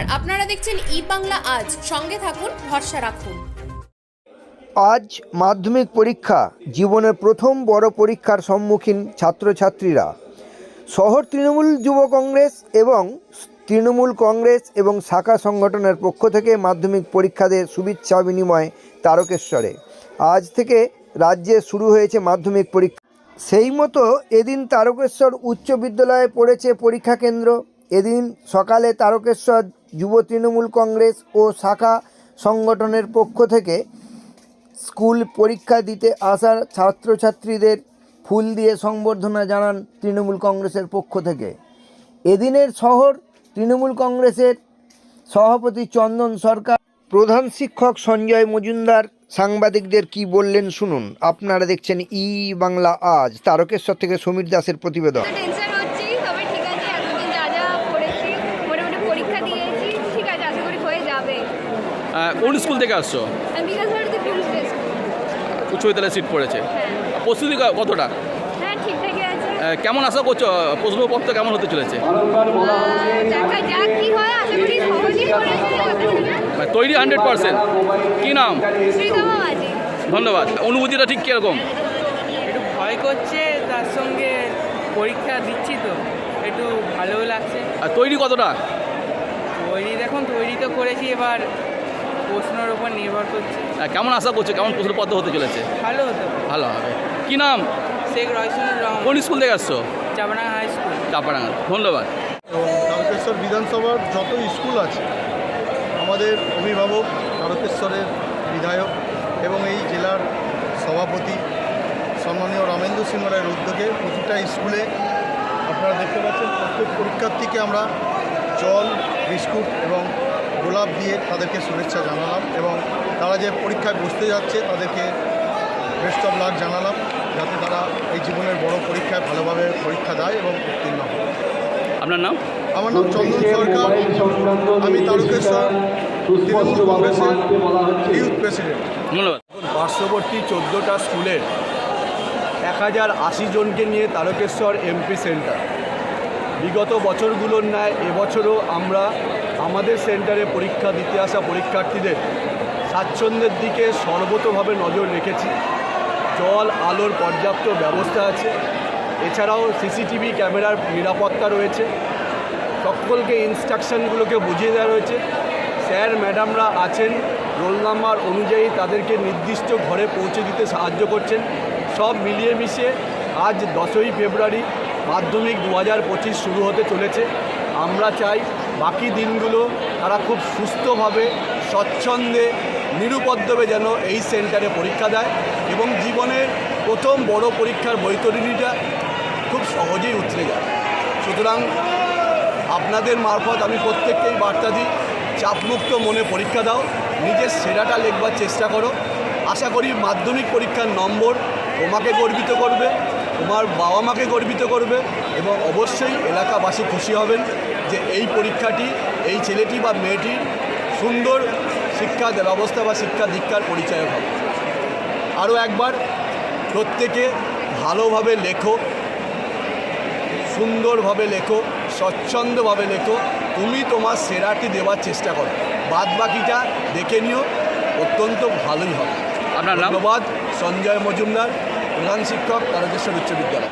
নমস্কার, আপনারা দেখছেন ই বাংলা আজ। সঙ্গে থাকুন, ভরসা রাখুন। আজ মাধ্যমিক পরীক্ষা, জীবনের প্রথম বড় পরীক্ষার সম্মুখীন ছাত্রছাত্রীরা। শহর তৃণমূল যুব কংগ্রেস এবং তৃণমূল কংগ্রেস এবং শাখা সংগঠনের পক্ষ থেকে মাধ্যমিক পরীক্ষাদের শুভেচ্ছা বিনিময় তারকেশ্বরে। আজ থেকে রাজ্যে শুরু হয়েছে মাধ্যমিক পরীক্ষা। সেই মতো এদিন তারকেশ্বর উচ্চ বিদ্যালয়ে পড়েছে পরীক্ষা কেন্দ্র। এদিন সকালে তারকেশ্বর যুব তৃণমূল কংগ্রেস ও শাখা সংগঠনের পক্ষ থেকে স্কুল পরীক্ষা দিতে আসা ছাত্রছাত্রীদের ফুল দিয়ে সংবর্ধনা জানান তৃণমূল কংগ্রেসের পক্ষ থেকে। এদিনের শহর তৃণমূল কংগ্রেসের সভাপতি চন্দন সরকার, প্রধান শিক্ষক সঞ্জয় মজুমদার সাংবাদিকদের কি বললেন শুনুন। আপনারা দেখছেন ই বাংলা আজ, তারকেশ্বর থেকে সমীর দাসের প্রতিবেদন তো টেনশন হচ্ছেই তবে ঠিক আছে এতদিন যা যা পড়েছি মোটামুটি পরীক্ষা দিয়েছি ঠিক আছে আশা করি হয়ে যাবে আহ, কোন স্কুল থেকে আসছো? উচ্চ বিদ্যালয়ে সিট পড়েছে। হ্যাঁ। প্রস্তুতি কতটা? হ্যাঁ ঠিকঠাকই আছে। আহ, কেমন আশা করছ? প্রশ্নপত্র কেমন হতে চলেছে? হয় মানে তৈরি হান্ড্রেড পার্সেন্ট কী নাম? ধন্যবাদ। অনুভূতিটা ঠিক কীরকম? একটু ভয় করছে তার সঙ্গে পরীক্ষা দিচ্ছি তো একটু ভালোও লাগছে। আর তৈরি কতটা? তৈরি দেখুন তৈরি তো করেছি এবার। প্রশ্নের উপর নির্ভর করছে। কেমন আশা করছ? কেমন প্রশ্নপত্র হতে চলেছে? ভালো হতো ভালো হবে। কী নাম? শেখ রহমান। কোন স্কুল থেকে আসছো? Chapra high school. চাপাডাঙ্গা। ধন্যবাদ। তারকেশ্বর বিধানসভার যত স্কুল আছে আমাদের অভিভাবক তারকেশ্বরের বিধায়ক এবং এই জেলার সভাপতি সম্মানীয় রামেন্দ্র সিংহ রায়ের উদ্যোগে প্রতিটা স্কুলে আপনারা দেখতে পাচ্ছেন প্রত্যেক পরীক্ষার্থীকে আমরা জল বিস্কুট এবং গোলাপ দিয়ে তাদেরকে শুভেচ্ছা জানালাম এবং তারা যে পরীক্ষায় বসতে যাচ্ছে তাদেরকে বেস্ট অফ লাক জানালাম যাতে তারা এই জীবনের বড় পরীক্ষায় ভালোভাবে পরীক্ষা দেয় এবং উত্তীর্ণ হয়। আপনার নাম? আমার নাম চন্দন সরকার। আমি তারকেশ্বর তৃণমূল কংগ্রেসের ইউথ প্রেসিডেন্ট ধন্যবাদ। পার্শ্ববর্তী চোদ্দোটা স্কুলের এক হাজার আশি জনকে নিয়ে তারকেশ্বর এমপি সেন্টার বিগত বছরগুলোর ন্যায়, এবছরও আমরা আমাদের সেন্টারে পরীক্ষা দিতে আসা পরীক্ষার্থীদের স্বাচ্ছন্দ্যের দিকে সর্বতভাবে নজর রেখেছি। জল, আলোর পর্যাপ্ত ব্যবস্থা আছে। এছাড়াও সিসিটিভি ক্যামেরার নিরাপত্তা রয়েছে। সকলকে ইনস্ট্রাকশনগুলোকে বুঝিয়ে দেওয়া রয়েছে। স্যার, ম্যাডামরা আছেন, রোল নাম্বার অনুযায়ী তাদেরকে নির্দিষ্ট ঘরে পৌঁছে দিতে সাহায্য করছেন। সব মিলিয়ে মিশিয়ে আজ দশই ফেব্রুয়ারি মাধ্যমিক দু হাজার পঁচিশ শুরু হতে চলেছে। আমরা চাই বাকি দিনগুলো তারা খুব সুস্থভাবে, স্বচ্ছন্দে, নিরুপদ্রবে যেন এই সেন্টারে পরীক্ষা দেয় এবং জীবনের প্রথম বড় পরীক্ষার বৈতরণীটা খুব সহজেই উতরে যায়। সুতরাং আপনাদের মারফত আমি প্রত্যেককেই বার্তা দিই, চাপমুক্ত মনে পরীক্ষা দাও, নিজের সেরাটা লেখবার চেষ্টা করো। আশা করি মাধ্যমিক পরীক্ষার নম্বর তোমাকে গর্বিত করবে। তোমার বাবা মাকে গর্বিত করবে এবং অবশ্যই এলাকাবাসী খুশি হবেন যে এই পরীক্ষাটি, এই ছেলেটি বা মেয়েটি সুন্দর শিক্ষা ব্যবস্থা বা শিক্ষা দীক্ষার পরিচয় হবে। আরও একবার, প্রত্যেকে ভালোভাবে লেখো, সুন্দরভাবে লেখো, স্বচ্ছন্দভাবে লেখো, তুমি তোমার সেরাটি দেওয়ার চেষ্টা করো। বাদ বাকিটা দেখে নিও, অত্যন্ত ভালোই হবে। আপনার নাম? সঞ্জয় মজুমদার প্রধান শিক্ষক তারকেশ্বর উচ্চ বিদ্যালয়।